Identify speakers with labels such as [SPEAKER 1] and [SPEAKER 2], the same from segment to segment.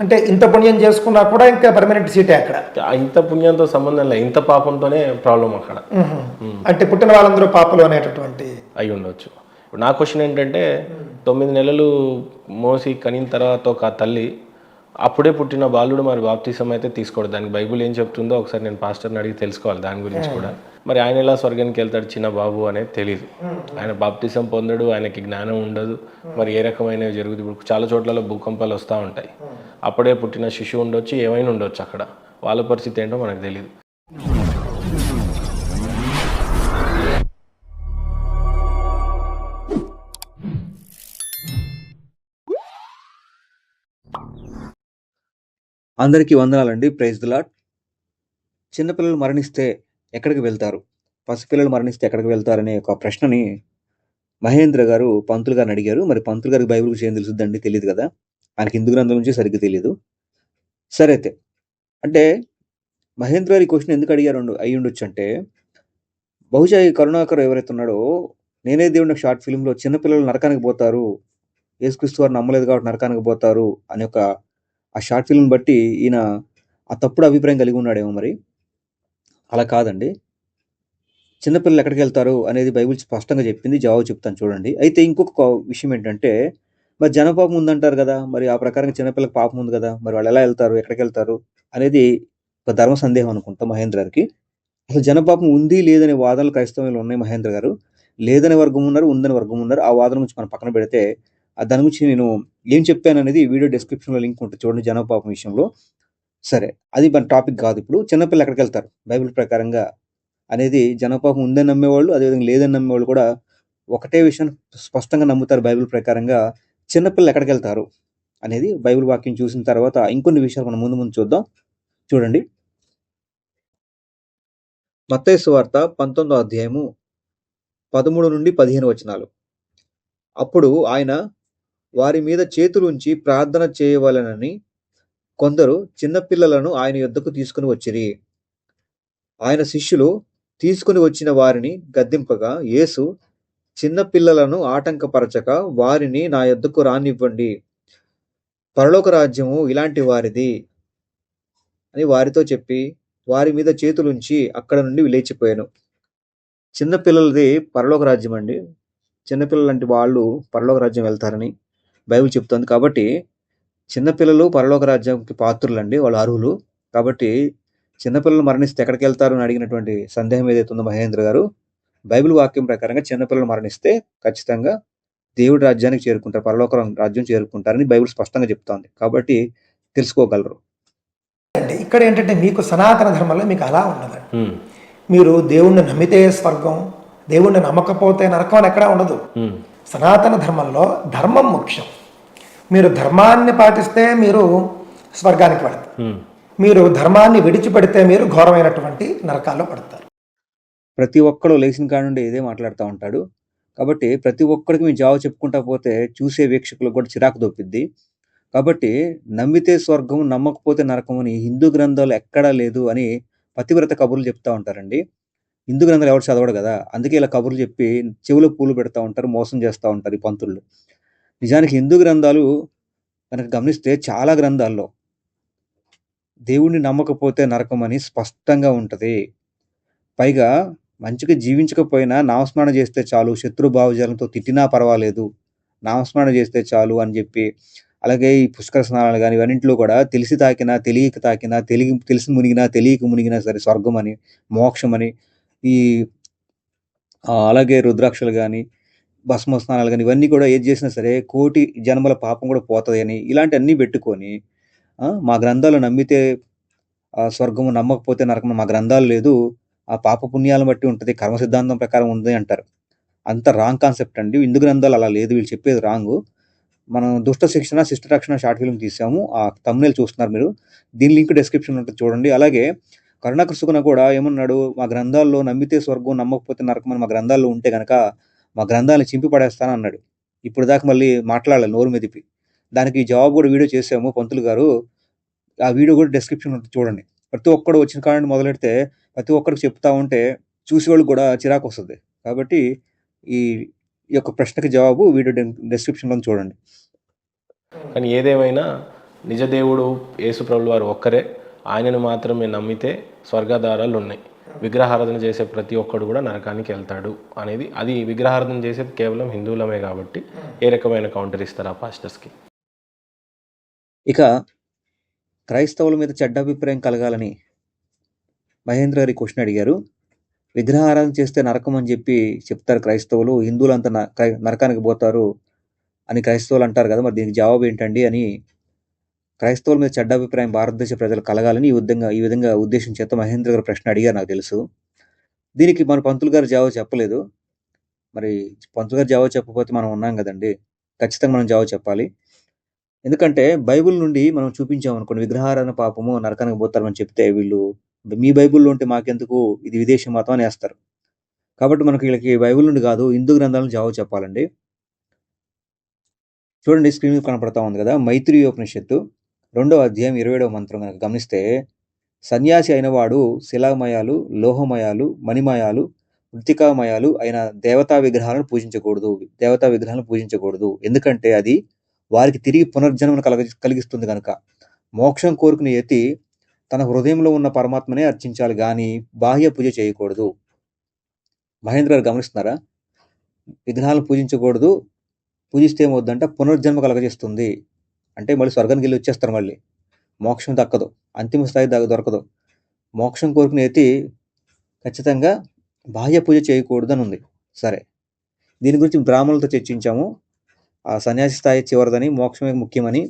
[SPEAKER 1] అంటే ఇంత పుణ్యం చేసుకున్నా కూడా ఇంకా పర్మనెంట్ సీటే అక్కడ.
[SPEAKER 2] ఇంత పుణ్యంతో సంబంధం లేదు. ఇంత పాపంతోనే ప్రాబ్లం అక్కడ.
[SPEAKER 1] అంటే పుట్టిన వాళ్ళందరూ పాపలు అనేటటువంటి
[SPEAKER 2] అయి ఉండొచ్చు. ఇప్పుడు నా క్వశ్చన్ ఏంటంటే తొమ్మిది నెలలు మోసి కనిన తర్వాత ఒక తల్లి అప్పుడే పుట్టిన బాలుడు మరి బాప్తిసం అయితే తీసుకోడు. దానికి బైబుల్ ఏం చెప్తుందో ఒకసారి నేను పాస్టర్ని అడిగి తెలుసుకోవాలి దాని గురించి కూడా. మరి ఆయన ఎలా స్వర్గానికి వెళ్తాడు చిన్న బాబు అనేది తెలియదు ఆయన బాప్తిసం పొందడు ఆయనకి జ్ఞానం ఉండదు. మరి ఏ రకమైనవి జరుగుతుంది ఇప్పుడు చాలా చోట్లలో భూకంపాలు వస్తూ ఉంటాయి. అప్పుడే పుట్టిన శిశువు ఉండొచ్చు ఏమైనా ఉండొచ్చు అక్కడ. వాళ్ళ పరిస్థితి ఏంటో మనకు తెలియదు
[SPEAKER 3] అందరికీ వందనాలండి. ప్రైజ్ ది లాట్ చిన్నపిల్లలు మరణిస్తే ఎక్కడికి వెళ్తారు? పసిపిల్లలు మరణిస్తే ఎక్కడికి వెళ్తారనే ఒక ప్రశ్నని మహేంద్ర గారు పంతులు గారిని అడిగారు. మరి పంతులు గారికి బైబిల్ గురించి ఏం తెలుసుద్దండి? తెలియదు కదా? ఆయనకి హిందూ గ్రంథం నుంచి సరిగ్గా తెలియదు సరే అయితే అంటే మహేంద్ర గారి క్వశ్చన్ ఎందుకు అడిగారు ఉండు- అయి ఉండొచ్చు అంటే బహుశా ఈ కరుణాకర్ ఎవరైతే ఉన్నాడో నేనే దేవుడి షార్ట్ ఫిల్మ్లో చిన్నపిల్లలు నరకానికి పోతారు యేసుక్రీస్తు వారు నమ్మలేదు కాబట్టి నరకానికి పోతారు అనే ఒక ఆ షార్ట్ ఫిల్మ్ బట్టి ఈయన ఆ తప్పుడు అభిప్రాయం కలిగి ఉన్నాడేమో మరి. అలా కాదండి. చిన్నపిల్లలు ఎక్కడికి వెళ్తారు అనేది బైబిల్ స్పష్టంగా చెప్పింది జవాబు చెప్తాను చూడండి. అయితే ఇంకొక విషయం ఏంటంటే మరి జనపాపం ఉందంటారు కదా మరి ఆ ప్రకారం చిన్నపిల్లకి పాపం ఉంది కదా మరి వాళ్ళు ఎలా వెళ్తారు ఎక్కడికి వెళ్తారు అనేది ఒక ధర్మ సందేహం అనుకుంటా మహేంద్ర గారికి. అసలు జనపాపం ఉంది లేదనే వాదనలు క్రైస్తవంలో ఉన్నాయి మహేంద్ర గారు. లేదనే వర్గం ఉన్నారు ఉందని వర్గం ఉన్నారు. ఆ వాదన గురించి మనం పక్కన పెడితే ఆ దాని గురించి నేను ఏం చెప్పాను అనేది వీడియో డిస్క్రిప్షన్లో లింక్ ఉంటుంది చూడండి జనపాపం విషయంలో. సరే అది మన టాపిక్ కాదు ఇప్పుడు. చిన్నపిల్లలు ఎక్కడికి వెళ్తారు? బైబిల్ ప్రకారంగా అనేది జనపాపం ఉందని నమ్మేవాళ్ళు అదేవిధంగా లేదని నమ్మేవాళ్ళు కూడా ఒకటే విషయం స్పష్టంగా నమ్ముతారు బైబిల్ ప్రకారంగా. చిన్నపిల్లలు ఎక్కడికి వెళ్తారు అనేది బైబిల్ వాక్యం చూసిన తర్వాత ఇంకొన్ని విషయాలు మనం ముందు ముందు చూద్దాం. చూడండి. మత్తయి వార్త పంతొమ్మిదో అధ్యాయము పదమూడు నుండి పదిహేను వచనాలు. అప్పుడు ఆయన వారి మీద చేతులుంచి ప్రార్థన చేయవలెనని కొందరు చిన్నపిల్లలను ఆయన యొద్దకు తీసుకుని వచ్చిరి. ఆయన శిష్యులు తీసుకుని వచ్చిన వారిని గద్దింపగా యేసు చిన్నపిల్లలను ఆటంకపరచక వారిని నా యొద్దకు రానివ్వండి. పరలోక రాజ్యము ఇలాంటి వారిది అని వారితో చెప్పి వారి మీద చేతులుంచి అక్కడ నుండి లేచిపోయాను. చిన్నపిల్లలది పరలోక రాజ్యం అండి చిన్నపిల్లలంటి వాళ్ళు పరలోక రాజ్యం వెళ్తారని బైబిల్ చెప్తుంది కాబట్టి చిన్నపిల్లలు పరలోక రాజ్యానికి పాత్రులు అండి వాళ్ళు అర్హులు. కాబట్టి చిన్నపిల్లలు మరణిస్తే ఎక్కడికి వెళ్తారు అని అడిగినటువంటి సందేహం ఏదైతే ఉందో మహేంద్ర గారు బైబిల్ వాక్యం ప్రకారంగా చిన్నపిల్లలు మరణిస్తే ఖచ్చితంగా దేవుడి రాజ్యానికి చేరుకుంటారు పరలోక రాజ్యం చేరుకుంటారని బైబిల్ స్పష్టంగా చెప్తోంది. కాబట్టి తెలుసుకోగలరు.
[SPEAKER 1] అండి ఇక్కడ ఏంటంటే మీకు సనాతన ధర్మంలో మీకు అలా ఉండదండి
[SPEAKER 2] ఉమ్,
[SPEAKER 1] మీరు దేవుణ్ణి నమ్మితే స్వర్గం దేవుణ్ణి నమ్మకపోతే నరకం అని ఎక్కడా ఉండదు. సనాతన ధర్మంలో ధర్మం ముఖ్యం. మీరు ధర్మాన్ని పాటిస్తే మీరు స్వర్గానికి వెళతారు
[SPEAKER 2] ఉమ్.
[SPEAKER 1] మీరు ధర్మాన్ని విడిచిపెడితే మీరు ఘోరమైనటువంటి నరకాల్లో పడతారు.
[SPEAKER 3] ప్రతి ఒక్కడు లేచిన కాడ నుండి ఇదే మాట్లాడుతూ ఉంటాడు. కాబట్టి ప్రతి ఒక్కడికి మేము జవాబు చెప్పుకుంటా పోతే చూసే వీక్షకులకు కూడా చిరాకు దొప్పిద్ది కాబట్టి నమ్మితే స్వర్గం నమ్మకపోతే నరకం అని హిందూ గ్రంథాలు ఎక్కడా లేదు అని పతివ్రత కబుర్లు చెప్తా ఉంటారండి. హిందూ గ్రంథాలు ఎవరు చదవడు కదా? అందుకే ఇలా కబుర్లు చెప్పి చెవులో పూలు పెడతా ఉంటారు మోసం చేస్తూ ఉంటారు ఈ పంతులు నిజానికి హిందూ గ్రంథాలు కనుక గమనిస్తే చాలా గ్రంథాల్లో దేవుణ్ణి నమ్మకపోతే నరకం అని స్పష్టంగా ఉంటుంది. పైగా మంచిగా జీవించకపోయినా నామస్మరణ చేస్తే చాలు శత్రు భావజాలంతో తిట్టినా పర్వాలేదు నామస్మరణ చేస్తే చాలు అని చెప్పి అలాగే ఈ పుష్కర స్నానాలు కానీ ఇవన్నింటిలో కూడా తెలిసి తాకినా తెలియక తాకినా తెలియ తెలిసి మునిగినా తెలియక మునిగినా సరే స్వర్గం అని మోక్షం అని ఈ అలాగే రుద్రాక్షలు కానీ భస్మ స్నానాలు కానీ ఇవన్నీ కూడా ఏది చేసినా సరే కోటి జన్మల పాపం కూడా పోతుంది అని ఇలాంటి అన్నీ పెట్టుకొని మా గ్రంథాలు నమ్మితే ఆ, స్వర్గము నమ్మకపోతే నరకం మా గ్రంథాలు లేదు. ఆ పాప పుణ్యాలను బట్టి ఉంటుంది కర్మ సిద్ధాంతం ప్రకారం ఉంది అంటారు. అంత రాంగ్ కాన్సెప్ట్ అండి. హిందూ గ్రంథాలు అలా లేదు వీళ్ళు చెప్పేది రాంగ్. మనం దుష్ట శిక్షణ శిష్ట రక్షణ షార్ట్ ఫిల్మ్ తీసాము. ఆ తమ్మునేలు చూస్తున్నారు మీరు. దీని లింక్ డిస్క్రిప్షన్ ఉంటుంది చూడండి. అలాగే కరుణాకృష్ణ కూడా ఏమన్నాడు మా గ్రంథాల్లో నమ్మితే స్వర్గం నమ్మకపోతే నరకం అని మా గ్రంథాల్లో ఉంటే కనుక మా గ్రంథాలను చింపి పడేస్తాను అన్నాడు. ఇప్పుడు దాకా మళ్ళీ మాట్లాడాలి నోరు మెదిపి. దానికి జవాబు కూడా వీడియో చేసాము పంతులు గారు. ఆ వీడియో కూడా డిస్క్రిప్షన్ ఉంటుంది చూడండి. ప్రతి ఒక్కడు వచ్చిన కారణం మొదలెడితే ప్రతి ఒక్కరికి చెప్తా ఉంటే చూసి వాళ్ళకి కూడా చిరాకు వస్తుంది. కాబట్టి ఈ ఈ యొక్క ప్రశ్నకి జవాబు వీడియో డిస్క్రిప్షన్లో చూడండి.
[SPEAKER 2] కానీ ఏదేమైనా నిజదేవుడు యేసుప్రభులు వారు ఒక్కరే. ఆయనను మాత్రమే నమ్మితే స్వర్గద్వారాలు ఉన్నాయి. విగ్రహారాధన చేసే ప్రతి ఒక్కడు కూడా నరకానికి వెళ్తాడు అనేది అది విగ్రహారాధన చేసేది కేవలం హిందువులమే కాబట్టి ఏ రకమైన కౌంటర్ ఇస్తారు ఆ పాస్టర్స్కి
[SPEAKER 3] ఇక క్రైస్తవుల మీద చెడ్డ అభిప్రాయం కలగాలని మహేంద్ర గారి క్వశ్చన్ అడిగారు. విగ్రహారాధన చేస్తే నరకం అని చెప్పి చెప్తారు క్రైస్తవులు. హిందువులంతా నరకానికి పోతారు అని క్రైస్తవులు అంటారు కదా మరి దీనికి జవాబు ఏంటండి అని క్రైస్తవుల మీద చెడ్డ అభిప్రాయం భారతదేశ ప్రజలు కలగాలని ఈ విధంగా ఈ విధంగా ఉద్దేశం చేత మహేంద్ర గారు ప్రశ్న అడిగారు నాకు తెలుసు. దీనికి మన పంతులు గారు జవాబు చెప్పలేదు. మరి పంతులు గారు జవాబు చెప్పకపోతే మనం ఉన్నాం కదండి. ఖచ్చితంగా మనం జవాబు చెప్పాలి. ఎందుకంటే బైబిల్ నుండి మనం చూపించాం అనుకోండి విగ్రహారాధన పాపము నరకానికి పోతారని చెప్తే వీళ్ళు మీ బైబిల్లో ఉంటే మాకెందుకు? ఇది విదేశీ మతం అని వేస్తారు కాబట్టి మనకి వీళ్ళకి బైబిల్ నుండి కాదు హిందూ గ్రంథాలను జవాబు చెప్పాలండి. చూడండి స్క్రీన్ కనపడతా ఉంది కదా మైత్రి ఉపనిషత్తు. రెండవ అధ్యాయం ఇరవైడవ మంత్రం కనుక గమనిస్తే సన్యాసి అయినవాడు శిలామయాలు లోహమయాలు మణిమయాలు మృతికామయాలు అయిన దేవతా విగ్రహాలను పూజించకూడదు. దేవతా విగ్రహాలను పూజించకూడదు. ఎందుకంటే అది వారికి తిరిగి పునర్జన్మను కలగ కలిగిస్తుంది కనుక మోక్షం కోరుకునే యతి తన హృదయంలో ఉన్న పరమాత్మనే అర్చించాలి కానీ బాహ్య పూజ చేయకూడదు. మహేంద్ర గారు గమనిస్తున్నారా? విగ్రహాలను పూజించకూడదు పూజిస్తే ఏమవుద్దంటే? పునర్జన్మ కలగజేస్తుంది. అంటే మళ్ళీ స్వర్గానికి వెళ్ళి వచ్చేస్తారు మళ్ళీ. మోక్షం దక్కదు. అంతిమ స్థాయి దగ్గర దొరకదు. మోక్షం కోరుకునే యతి ఖచ్చితంగా బాహ్య పూజ చేయకూడదు అని ఉంది సరే. దీని గురించి బ్రాహ్మణులతో చర్చించాము. ఆ సన్యాసి స్థాయి చివరిదని మోక్షమే ముఖ్యమని.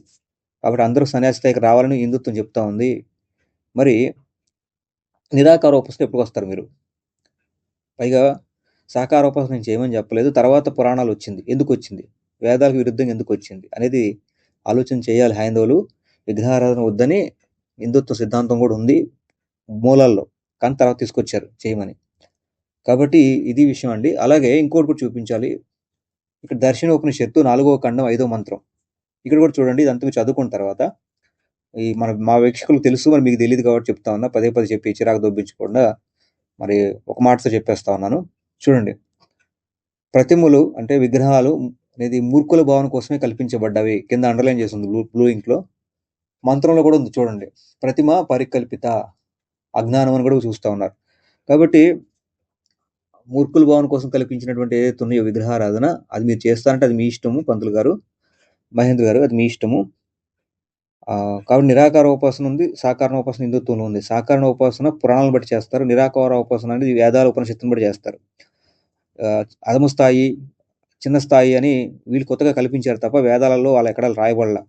[SPEAKER 3] కాబట్టి అందరూ సన్యాసి స్థాయికి రావాలని హిందుత్వం చెప్తా ఉంది. మరి నిరాకార ఉపాసన ఎప్పుడు వస్తారు మీరు? పైగా సాకార ఉపాసన నేను చేయమని చెప్పలేదు. తర్వాత పురాణాలు వచ్చింది. ఎందుకు వచ్చింది? వేదాలకు విరుద్ధంగా ఎందుకు వచ్చింది? అనేది ఆలోచన చేయాలి హైందవులు. విగ్రహారాధన వద్దని హిందుత్వ సిద్ధాంతం కూడా ఉంది మూలాల్లో. కానీ తర్వాత తీసుకొచ్చారు చేయమని. కాబట్టి ఇది విషయం అండి. అలాగే ఇంకోటి కూడా చూపించాలి. ఇక్కడ దర్శన ఉపనిషత్తు నాలుగవ ఖండం ఐదో మంత్రం. ఇక్కడ కూడా చూడండి ఇదంతా మీరు చదువుకున్న తర్వాత. ఈ మన మా వీక్షకులకు తెలుసు మరి మీకు తెలియదు కాబట్టి చెప్తా ఉన్నా. పదే పదే చెప్పి చిరాకు దొబ్బించకుండా మరి ఒక మాటతో చెప్పేస్తా ఉన్నాను. చూడండి. ప్రతిమలు అంటే విగ్రహాలు అనేది మూర్ఖుల భావన కోసమే కల్పించబడ్డవి కింద అండర్లైన్ చేస్తుంది బ్లూ బ్లూ ఇంక్లో మంత్రంలో కూడా ఉంది చూడండి. ప్రతిమ పరికల్పిత అజ్ఞానం అని కూడా చూస్తా ఉన్నారు. కాబట్టి మూర్ఖుల భావన కోసం కల్పించినటువంటి ఏదైతే ఉన్నాయో విగ్రహారాధన అది మీరు చేస్తారంటే అది మీ ఇష్టము పంతులు గారు మహేంద్ర గారు అది మీ ఇష్టము. కాబట్టి నిరాకార ఉపాసన ఉంది సాకారణ ఉపాసన హిందుత్వంలో ఉంది. సాకారణ ఉపాసన పురాణాలను బట్టి చేస్తారు. నిరాకార ఉపాసన అనేది వేదాల ఉపనిషత్తుని బట్టి చేస్తారు. ఆ, అధమ స్థాయి చిన్న స్థాయి అని వీళ్ళు కొత్తగా కల్పించారు తప్ప వేదాలలో వాళ్ళు ఎక్కడ రాయబడలా.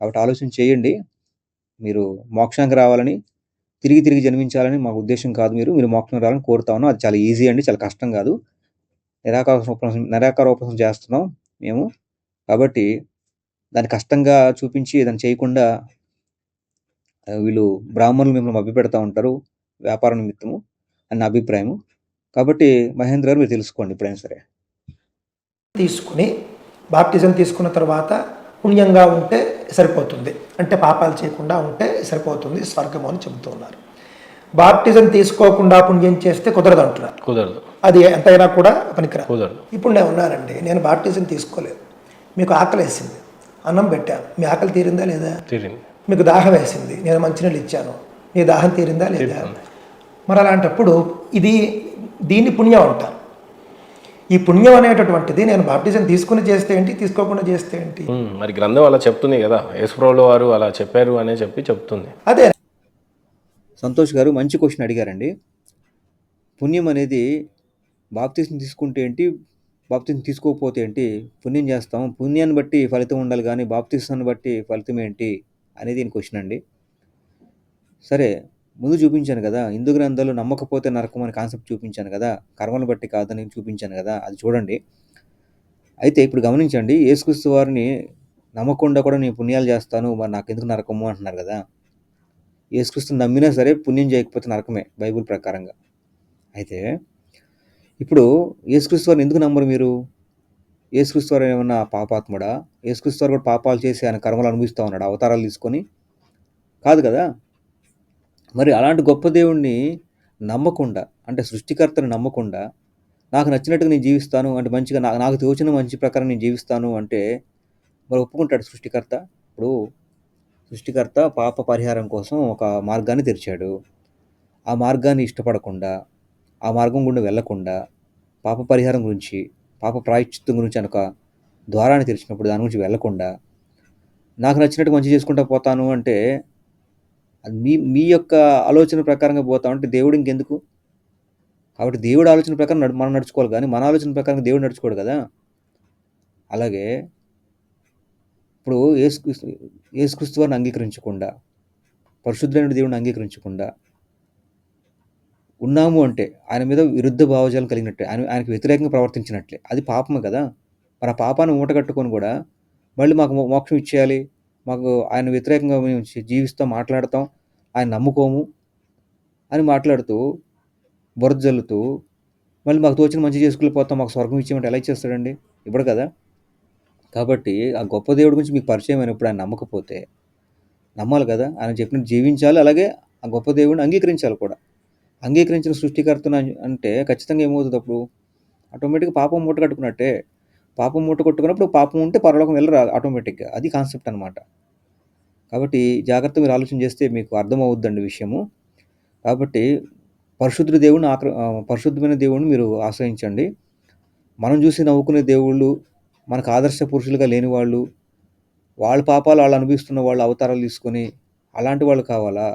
[SPEAKER 3] కాబట్టి ఆలోచన చేయండి. మీరు మోక్షానికి రావాలని తిరిగి తిరిగి జన్మించాలని మా ఉద్దేశం కాదు మీరు. మీరు మోక్షం రావాలని కోరుతా ఉన్నాం. అది చాలా ఈజీ అండి చాలా కష్టం కాదు. నిరాకార ఉపన్యాసం నిరాకార ఉపన్యాసం చేస్తున్నాం మేము. కాబట్టి దాన్ని కష్టంగా చూపించి దాన్ని చేయకుండా వీళ్ళు బ్రాహ్మణులు మిమ్మల్ని మభ్యపెడతా ఉంటారు వ్యాపార నిమిత్తము అని నా కాబట్టి మహేంద్ర గారు మీరు తెలుసుకోండి ఇప్పుడైనా సరే.
[SPEAKER 1] తీసుకుని బాప్టిజం తీసుకున్న తర్వాత పుణ్యంగా ఉంటే సరిపోతుంది. అంటే పాపాలు చేయకుండా ఉంటే సరిపోతుంది స్వర్గము అని చెబుతూ ఉన్నారు. బాప్టిజం తీసుకోకుండా పుణ్యం చేస్తే కుదరదు అంటున్నారు.
[SPEAKER 2] కుదరదు.
[SPEAKER 1] అది ఎంతైనా కూడా పనికిరాదు.
[SPEAKER 2] కుదరదు.
[SPEAKER 1] ఇప్పుడు నేను ఉన్నానండి నేను బాప్టిజం తీసుకోలేదు. మీకు ఆకలి వేసింది అన్నం పెట్టాను. మీ ఆకలి తీరిందా లేదా?
[SPEAKER 2] తీరింది.
[SPEAKER 1] మీకు దాహం వేసింది. నేను మంచినీళ్ళు ఇచ్చాను. నీ దాహం తీరిందా లేదా? మరి అలాంటప్పుడు ఇది దీన్ని పుణ్యం అంటారు. ఈ పుణ్యం అనేటటువంటిది నేను బాప్టిజం తీసుకుని చేస్తే ఏంటి తీసుకోకుండా చేస్తే ఏంటి?
[SPEAKER 2] మరి గ్రంథం అలా చెప్తుంది కదా. యేసుప్రభుల వారు అలా చెప్పారు అనే చెప్పి చెప్తుంది.
[SPEAKER 1] అదే.
[SPEAKER 3] సంతోష్ గారు మంచి క్వశ్చన్ అడిగారండి. పుణ్యం అనేది బాప్తీసం తీసుకుంటే ఏంటి బాప్తీసం తీసుకోకపోతే ఏంటి పుణ్యం చేస్తాం. పుణ్యాన్ని బట్టి ఫలితం ఉండాలి కానీ బాప్తీసాన్ని బట్టి ఫలితం ఏంటి అనేది దీని క్వశ్చన్ అండి. సరే ముందు చూపించాను కదా హిందూ గ్రంథాలు నమ్మకపోతే నరకం అనే కాన్సెప్ట్ చూపించాను కదా కర్మను బట్టి కాదని చూపించాను కదా అది చూడండి. అయితే ఇప్పుడు గమనించండి యేసుక్రీస్తు వారిని నమ్మకుండా కూడా నేను పుణ్యాలు చేస్తాను మరి నాకు ఎందుకు నరకము అంటున్నారు కదా. యేసుక్రీస్తుని నమ్మినా సరే పుణ్యం చేయకపోతే నరకమే బైబుల్ ప్రకారంగా. అయితే ఇప్పుడు యేసుక్రీస్తు వారిని ఎందుకు నమ్మరు మీరు? యేసుక్రీస్తు వారు ఏమన్నా పాపాత్ముడా? యేసుక్రీస్తు వారు కూడా పాపాలు చేసి ఆయన కర్మలు అనుభవిస్తూ ఉన్నాడు? అవతారాలు తీసుకొని? కాదు కదా? మరి అలాంటి గొప్ప దేవుణ్ణి నమ్మకుండా అంటే సృష్టికర్తను నమ్మకుండా నాకు నచ్చినట్టుగా నేను జీవిస్తాను అంటే మంచిగా నాకు నాకు తోచిన మంచి ప్రకారం నేను జీవిస్తాను అంటే మరి ఒప్పుకుంటాడు సృష్టికర్త. ఇప్పుడు సృష్టికర్త పాప పరిహారం కోసం ఒక మార్గాన్ని తెరిచాడు. ఆ మార్గాన్ని ఇష్టపడకుండా ఆ మార్గం గుండా వెళ్ళకుండా పాప పరిహారం గురించి పాప ప్రాయశ్చిత్తం గురించి అని ద్వారాన్ని తెరిచినప్పుడు దాని గురించి వెళ్ళకుండా నాకు నచ్చినట్టు మంచి చేసుకుంటా పోతాను అంటే అది మీ మీ యొక్క ఆలోచన ప్రకారంగా పోతాం అంటే దేవుడు ఇంకెందుకు? కాబట్టి దేవుడు ఆలోచన ప్రకారం నడు మనం నడుచుకోవాలి కానీ మన ఆలోచన ప్రకారం దేవుడు నడుచుకోడు కదా? అలాగే ఇప్పుడు ఏసుక్రీస్తు ఏసుక్రీస్తు వారిని అంగీకరించకుండా పరిశుద్ధమైన దేవుడిని అంగీకరించకుండా ఉన్నాము అంటే ఆయన మీద విరుద్ధ భావజాలం కలిగినట్టే ఆయన ఆయనకు వ్యతిరేకంగా ప్రవర్తించినట్లే. అది పాపమే కదా? మరి ఆ పాపాన్ని మూట కట్టుకొని కూడా మళ్ళీ మాకు మోక్షం ఇచ్చేయాలి? మాకు ఆయన వ్యతిరేకంగా మేము జీవిస్తాం మాట్లాడతాం ఆయన నమ్ముకోము అని మాట్లాడుతూ బురద జల్లుతూ మళ్ళీ మాకు తోచిన మంచి చేసుకెళ్ళిపోతాం మాకు స్వర్గం ఇచ్చేయమంటే ఎలా ఇచ్చేస్తాడండి ఇప్పుడు కదా? కాబట్టి ఆ గొప్ప దేవుడి గురించి మీకు పరిచయం అయినప్పుడు ఆయన నమ్మకపోతే నమ్మాలి కదా? ఆయన చెప్పినట్టు జీవించాలి అలాగే ఆ గొప్ప దేవుడిని అంగీకరించాలి కూడా. అంగీకరించిన సృష్టికర్తను అంటే ఖచ్చితంగా ఏమవుతుంది అప్పుడు? ఆటోమేటిక్గా పాపం మూట కట్టుకున్నట్టే పాపం మూట కొట్టుకున్నప్పుడు పాపం ఉంటే పరలోకం వెళ్ళరు ఆటోమేటిక్గా అది కాన్సెప్ట్ అనమాట కాబట్టి జాగ్రత్త మీరు ఆలోచన చేస్తే మీకు అర్థమవుద్దండి విషయము. కాబట్టి పరిశుద్ధ దేవుడిని ఆక్ర పరిశుద్ధమైన దేవుడిని మీరు ఆశ్రయించండి. మనం చూసి నవ్వుకునే దేవుళ్ళు మనకు ఆదర్శ పురుషులుగా లేని వాళ్ళు వాళ్ళ పాపాలు వాళ్ళు అనుభవిస్తున్న వాళ్ళు అవతారాలు తీసుకొని అలాంటి వాళ్ళు కావాలా?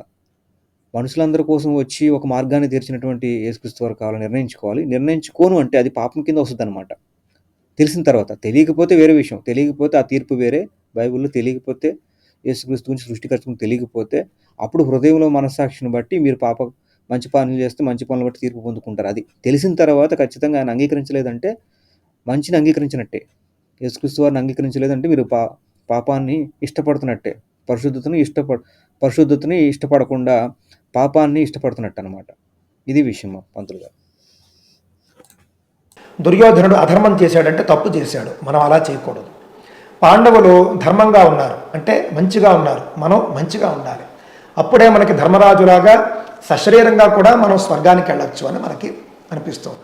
[SPEAKER 3] మనుషులందరి కోసం వచ్చి ఒక మార్గాన్ని తీర్చినటువంటి యేసుక్రీస్తు వారు కావాలని నిర్ణయించుకోవాలి. నిర్ణయించుకోను అంటే అది పాపం కింద వస్తుంది అనమాట తెలిసిన తర్వాత తెలియకపోతే వేరే విషయం తెలియకపోతే ఆ తీర్పు వేరే బైబిల్లో తెలియకపోతే యేసుక్రీస్తు గురించి సృష్టికర్తను తెలియకపోతే అప్పుడు హృదయంలో మనస్సాక్షిని బట్టి మీరు పాప మంచి పనులు చేస్తే మంచి పనులు బట్టి తీర్పు పొందుకుంటారు. అది తెలిసిన తర్వాత ఖచ్చితంగా ఆయన అంగీకరించలేదంటే మంచిని అంగీకరించినట్టే యేసుక్రీస్తు వారిని అంగీకరించలేదంటే మీరు పా పాపాన్ని ఇష్టపడుతున్నట్టే పరిశుద్ధతను ఇష్టపడ పరిశుద్ధతని ఇష్టపడకుండా పాపాన్ని ఇష్టపడుతున్నట్టు అనమాట ఇది విషయం పంతులు గారు.
[SPEAKER 1] దుర్యోధనుడు అధర్మం చేశాడంటే తప్పు చేశాడు. మనం అలా చేయకూడదు. పాండవులు ధర్మంగా ఉన్నారు. అంటే మంచిగా ఉన్నారు. మనం మంచిగా ఉండాలి. అప్పుడే మనకి ధర్మరాజులాగా సశరీరంగా కూడా మనం స్వర్గానికి వెళ్ళొచ్చు అని మనకి అనిపిస్తుంది.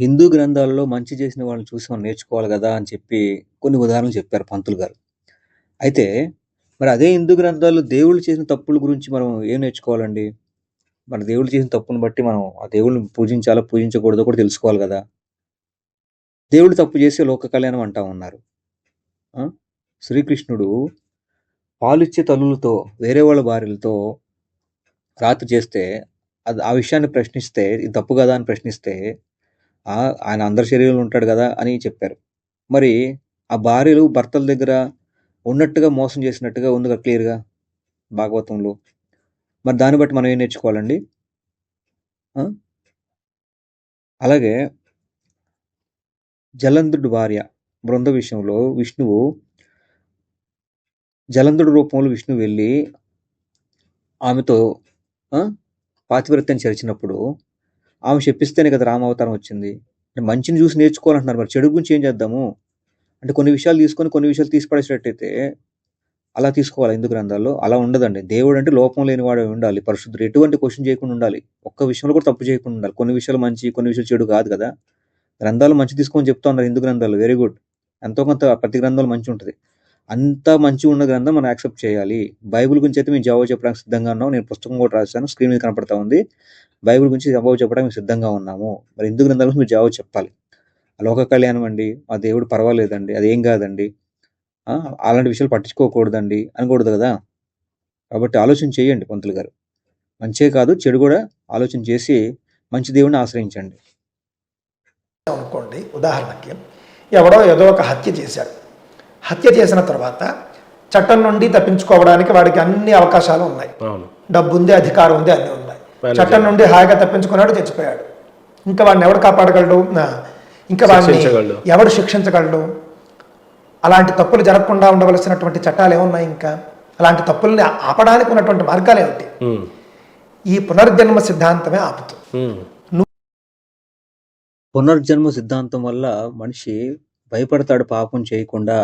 [SPEAKER 3] హిందూ గ్రంథాలలో మంచి చేసిన వాళ్ళని చూసి మనం నేర్చుకోవాలి కదా అని చెప్పి కొన్ని ఉదాహరణలు చెప్పారు పంతులు గారు. అయితే మరి అదే హిందూ గ్రంథాల్లో దేవుళ్ళు చేసిన తప్పుల గురించి మనం ఏం నేర్చుకోవాలండి? మన దేవుడు చేసిన తప్పును బట్టి మనం ఆ దేవుడిని పూజించాలో పూజించకూడదో కూడా తెలుసుకోవాలి కదా. దేవుడు తప్పు చేసి లోక కళ్యాణం అంటా ఉన్నారు. శ్రీకృష్ణుడు పాలిచ్చే తల్లులతో వేరే వాళ్ళ భార్యలతో రాత్రి చేస్తే అది ఆ విషయాన్ని ప్రశ్నిస్తే ఇది తప్పు కదా అని ప్రశ్నిస్తే ఆయన అందరి శరీరంలో ఉంటాడు కదా అని చెప్పారు. మరి ఆ భార్యలు భర్తల దగ్గర ఉన్నట్టుగా మోసం చేసినట్టుగా ఉంది కదా క్లియర్గా భాగవతంలో? మరి దాన్ని బట్టి మనం ఏం నేర్చుకోవాలండి? అలాగే జలంధుడు భార్య బృంద విషయంలో విష్ణువు జలంధుడు రూపంలో విష్ణు వెళ్ళి ఆమెతో పాతివ్రత్యం చేర్చినప్పుడు ఆమె చెప్పిస్తేనే కదా రామావతారం వచ్చింది. అంటే మంచిని చూసి నేర్చుకోవాలంటున్నారు. మరి చెడు గురించి ఏం చేద్దాము? అంటే కొన్ని విషయాలు తీసుకొని కొన్ని విషయాలు తీసిపడేసేటట్టయితే అలా తీసుకోవాలి హిందూ గ్రంథాల్లో. అలా ఉండదండి. దేవుడు అంటే లోపం లేనివాడు ఉండాలి. పరిశుద్ధుడు ఎటువంటి క్వశ్చన్ చేయకుండా ఉండాలి. ఒక్క విషయంలో కూడా తప్పు చేయకుండా ఉండాలి. కొన్ని విషయాలు మంచి కొన్ని విషయాలు చెడు కాదు కదా. గ్రంథాలు మంచి తీసుకొని చెప్తా ఉన్నారు హిందూ గ్రంథాలు వెరీ గుడ్ ఎంతో కొంత ప్రతి గ్రంథాలు మంచి ఉంటుంది. అంత మంచి ఉన్న గ్రంథం మనం యాక్సెప్ట్ చేయాలి. బైబిల్ గురించి అయితే మేము జవాబు చెప్పడానికి సిద్ధంగా ఉన్నాం నేను పుస్తకం కూడా రాశాను. స్క్రీన్ మీద కనపడతా ఉంది. బైబిల్ గురించి జవాబు చెప్పడానికి మేము సిద్ధంగా ఉన్నాము. మరి హిందూ గ్రంథాల గురించి మీరు జవాబు చెప్పాలి. లోక కళ్యాణం అండి. మా దేవుడు పర్వాలేదండి. అదేం కాదండి. అలాంటి విషయాలు పట్టించుకోకూడదండి అనకూడదు కదా. కాబట్టి ఆలోచన చేయండి పంతులు గారు. మంచే కాదు చెడు కూడా ఆలోచన చేసి మంచి దేవుడిని ఆశ్రయించండి.
[SPEAKER 1] అనుకోండి ఉదాహరణకి ఎవడో ఏదో ఒక హత్య చేశాడు. హత్య చేసిన తర్వాత చట్టం నుండి తప్పించుకోవడానికి వాడికి అన్ని అవకాశాలు ఉన్నాయి.
[SPEAKER 2] అవును.
[SPEAKER 1] డబ్బు ఉంది అధికారం ఉంది అన్నీ ఉన్నాయి. చట్టం నుండి హాయిగా తప్పించుకున్నాడు చచ్చిపోయాడు. ఇంకా వాడిని ఎవడు కాపాడగలడు? ఇంకా వాడిని. ఎవడు శిక్షించగలడు? అలాంటి తప్పులు జరగకుండా ఉండవలసినటువంటి చట్టాలు ఏమున్నాయి ఇంకా? అలాంటి తప్పుల్ని ఆపడానికి ఉన్నటువంటి మార్గాలు ఏమిటి. ఈ పునర్జన్మ సిద్ధాంతమే ఆపుతుంది.
[SPEAKER 3] పునర్జన్మ సిద్ధాంతం వల్ల మనిషి భయపడతాడు పాపం చేయకుండా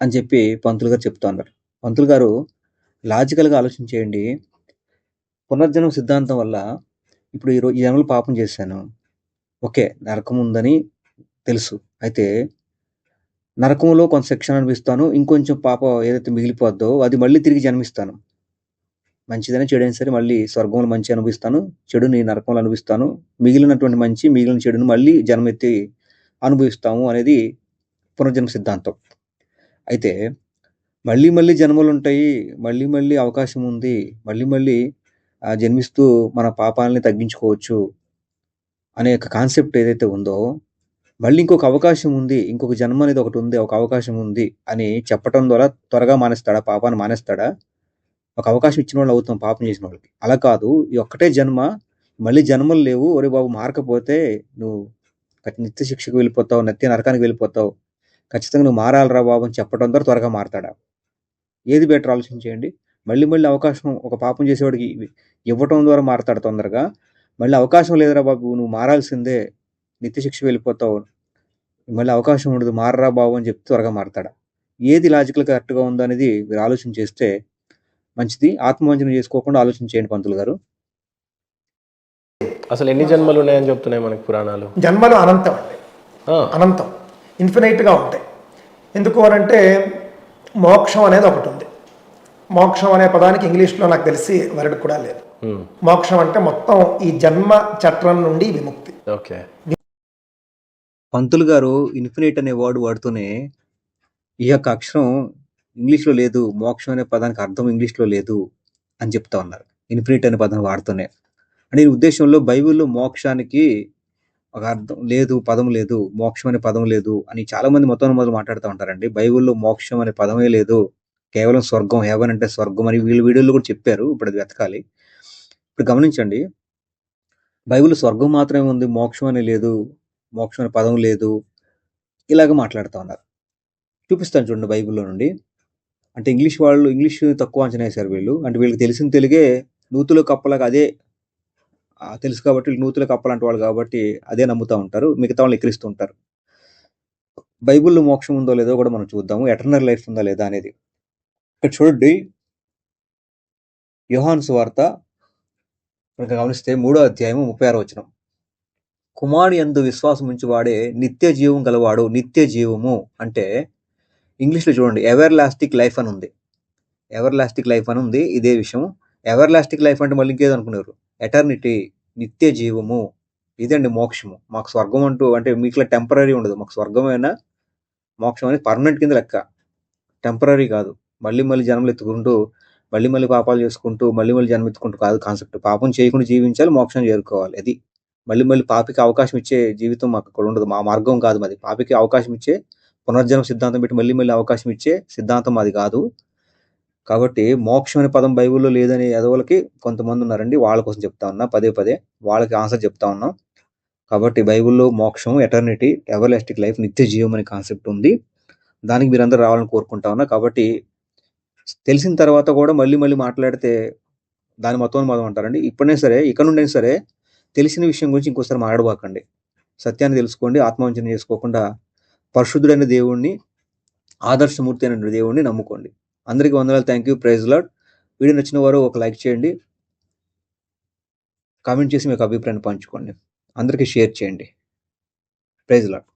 [SPEAKER 3] అని చెప్పి పంతులు గారు చెప్తా ఉన్నారు. పంతులు గారు లాజికల్గా ఆలోచన చేయండి పునర్జన్మ సిద్ధాంతం వల్ల ఇప్పుడు ఈ రోజు ఈ జన్మలో పాపం చేశాను. ఓకే నరకం ఉందని తెలుసు. అయితే నరకంలో కొంత శిక్షణ అనిపిస్తాను ఇంకొంచెం పాప ఏదైతే మిగిలిపోద్దో అది మళ్ళీ తిరిగి జన్మిస్తాను. మంచిదైనా చెడైనా సరే మళ్ళీ స్వర్గంలో మంచి అనుభవిస్తాను. చెడుని నరకంలో అనుభవిస్తాను. మిగిలినటువంటి మంచి మిగిలిన చెడుని మళ్ళీ జన్మెత్తి అనుభవిస్తాము అనేది పునర్జన్మ సిద్ధాంతం. అయితే మళ్ళీ మళ్ళీ జన్మలు ఉంటాయి. మళ్ళీ మళ్ళీ అవకాశం ఉంది. మళ్ళీ మళ్ళీ జన్మిస్తూ మన పాపాలని తగ్గించుకోవచ్చు అనే ఒక కాన్సెప్ట్ ఏదైతే ఉందో మళ్ళీ ఇంకొక అవకాశం ఉంది ఇంకొక జన్మ అనేది ఒకటి ఉంది ఒక అవకాశం ఉంది అని చెప్పటం ద్వారా త్వరగా మానేస్తాడా పాపాన్ని మానేస్తాడా? ఒక అవకాశం ఇచ్చిన వాళ్ళు అవుతాం పాపం చేసిన వాళ్ళకి. అలా కాదు ఈ ఒక్కటే జన్మ మళ్ళీ జన్మలు లేవు ఒరే బాబు మారకపోతే నువ్వు నిత్య శిక్షకు వెళ్ళిపోతావు నిత్య నరకానికి వెళ్ళిపోతావు. ఖచ్చితంగా నువ్వు మారాలరా బాబు అని చెప్పడం ద్వారా త్వరగా మారతాడా? ఏది బెటర్ ఆలోచించేయండి మళ్ళీ మళ్ళీ అవకాశం ఒక పాపం చేసేవాడికి ఇవ్వటం ద్వారా మారతాడు తొందరగా. మళ్ళీ అవకాశం లేదురా బాబు నువ్వు మారాల్సిందే నిత్య శిక్ష వెళ్ళిపోతావు మళ్ళీ అవకాశం ఉండదు మారరా బాబు అని చెప్తే త్వరగా మారతాడా? ఏది లాజికల్ కరెక్ట్గా ఉందో అనేది మీరు ఆలోచన చేస్తే మంచిది. ఆత్మవంచన చేసుకోకుండా ఆలోచన చేయండి పంతులు గారు.
[SPEAKER 2] అసలు ఎన్ని జన్మలు ఉన్నాయని చెప్తున్నాయి మనకి పురాణాలు?
[SPEAKER 1] జన్మలు అనంతం అండి.
[SPEAKER 2] ఆ,
[SPEAKER 1] అనంతం. ఇన్ఫినైట్గా ఉంటాయి. ఎందుకు అనంటే మోక్షం అనేది ఒకటి ఉంది. మోక్షం అనే పదానికి ఇంగ్లీష్లో నాకు తెలిసి వర్డ్ కూడా లేదు. మోక్షం అంటే మొత్తం ఈ జన్మ చట్రం నుండి విముక్తి.
[SPEAKER 2] ఓకే.
[SPEAKER 3] పంతులు గారు ఇన్ఫినిట్ అనే వర్డ్ వాడుతూనే ఈ యొక్క అక్షరం ఇంగ్లీష్లో లేదు మోక్షం అనే పదానికి అర్థం ఇంగ్లీష్లో లేదు అని చెప్తా ఉన్నారు. ఇన్ఫినిట్ అనే పదం వాడుతూనే. అంటే ఈ ఉద్దేశంలో బైబిల్లో మోక్షానికి ఒక అర్థం లేదు పదం లేదు మోక్షం అనే పదం లేదు అని చాలా మంది మొత్తం మొదలు మాట్లాడుతూ ఉంటారండి. బైబిల్లో మోక్షం అనే పదమే లేదు కేవలం స్వర్గం హెవెన్ అంటే స్వర్గం అని వీళ్ళు వీడియోలో కూడా చెప్పారు ఇప్పుడు అది వెతకాలి. ఇప్పుడు గమనించండి బైబిల్ స్వర్గం మాత్రమే ఉంది మోక్షం అనే లేదు మోక్షం అనే పదం లేదు. ఇలాగ మాట్లాడుతూ ఉన్నారు. చూపిస్తాను చూడండి బైబిల్లో నుండి. అంటే ఇంగ్లీష్ వాళ్ళు ఇంగ్లీష్ తక్కువ అంచనా వేశారు వీళ్ళు. అంటే వీళ్ళకి తెలిసిన తెలుగే నూతులు కప్పలాగా అదే తెలుసు కాబట్టి వీళ్ళు నూతులు కప్పలంటే వాళ్ళు కాబట్టి అదే నమ్ముతూ ఉంటారు. మిగతా వాళ్ళు ఎక్కిరిస్తూ ఉంటారు. బైబిల్లో మోక్షం ఉందో లేదో కూడా మనం చూద్దాము. ఎటర్నల్ లైఫ్ ఉందా లేదా అనేది. ఇక్కడ చూడండి. యోహాన్స్ వార్త కనుక గమనిస్తే మూడో అధ్యాయము ముప్పై ఆరో వచనం. కుమారుని యందు విశ్వాసం ఉంచువాడే నిత్య జీవం గలవాడు నిత్య జీవము అంటే ఇంగ్లీష్లో చూడండి ఎవర్ లాస్టిక్ లైఫ్ అని ఉంది. ఎవర్ లాస్టిక్ లైఫ్ అని ఉంది ఇదే విషయం. ఎవర్ లాస్టిక్ లైఫ్ అంటే మళ్ళీ ఇంకేదో అనుకున్నారు. ఎటర్నిటీ నిత్య జీవము ఇదండి మోక్షము. మాకు స్వర్గం అంటూ అంటే మీకు టెంపరీ ఉండదు. మాకు స్వర్గమైనా? మోక్షం అనేది పర్మనెంట్ కింద లెక్క. టెంపరీ కాదు. మళ్ళీ మళ్ళీ జన్మలు ఎత్తుకుంటూ మళ్ళీ మళ్ళీ పాపాలు చేసుకుంటూ మళ్ళీ మళ్ళీ జన్మ ఎత్తుకుంటూ కాదు కాన్సెప్ట్ పాపం చేయకుండా జీవించాలి మోక్షం చేరుకోవాలి. అది మళ్ళీ మళ్ళీ పాపికి అవకాశం ఇచ్చే జీవితం మాకు అక్కడ ఉండదు. మా మార్గం కాదు మాది. పాపికి అవకాశం ఇచ్చే పునర్జన్మ సిద్ధాంతం పెట్టి మళ్ళీ మళ్ళీ అవకాశం ఇచ్చే సిద్ధాంతం అది కాదు. కాబట్టి మోక్షం అనే పదం బైబిల్లో లేదని ఎదవలకి కొంతమంది ఉన్నారండి. వాళ్ళ కోసం చెప్తా ఉన్నా. పదే పదే వాళ్ళకి ఆన్సర్ చెప్తా ఉన్నాం. కాబట్టి బైబిల్లో మోక్షం ఎటర్నిటీ ఎవర్లాస్టిక్ లైఫ్ నిత్య జీవం అనే కాన్సెప్ట్ ఉంది. దానికి మీరందరూ రావాలని కోరుకుంటా ఉన్నా. కాబట్టి తెలిసిన తర్వాత కూడా మళ్ళీ మళ్ళీ మాట్లాడితే దాని మొత్తం మొదలు అంటారండి. ఇప్పుడైనా సరే ఇక్కడ నుండి సరే తెలిసిన విషయం గురించి ఇంకోసారి మాట్లాడబాకండి. సత్యాన్ని తెలుసుకోండి ఆత్మవంచన చేసుకోకుండా పరిశుద్ధుడైన దేవుణ్ణి ఆదర్శమూర్తి అయిన దేవుణ్ణి నమ్ముకోండి. అందరికీ వందనాలు. Thank you praise lord video నచ్చిన వారు ఒక లైక్ చేయండి. కామెంట్ చేసి మీకు అభిప్రాయాన్ని పంచుకోండి. అందరికీ షేర్ చేయండి. Praise lord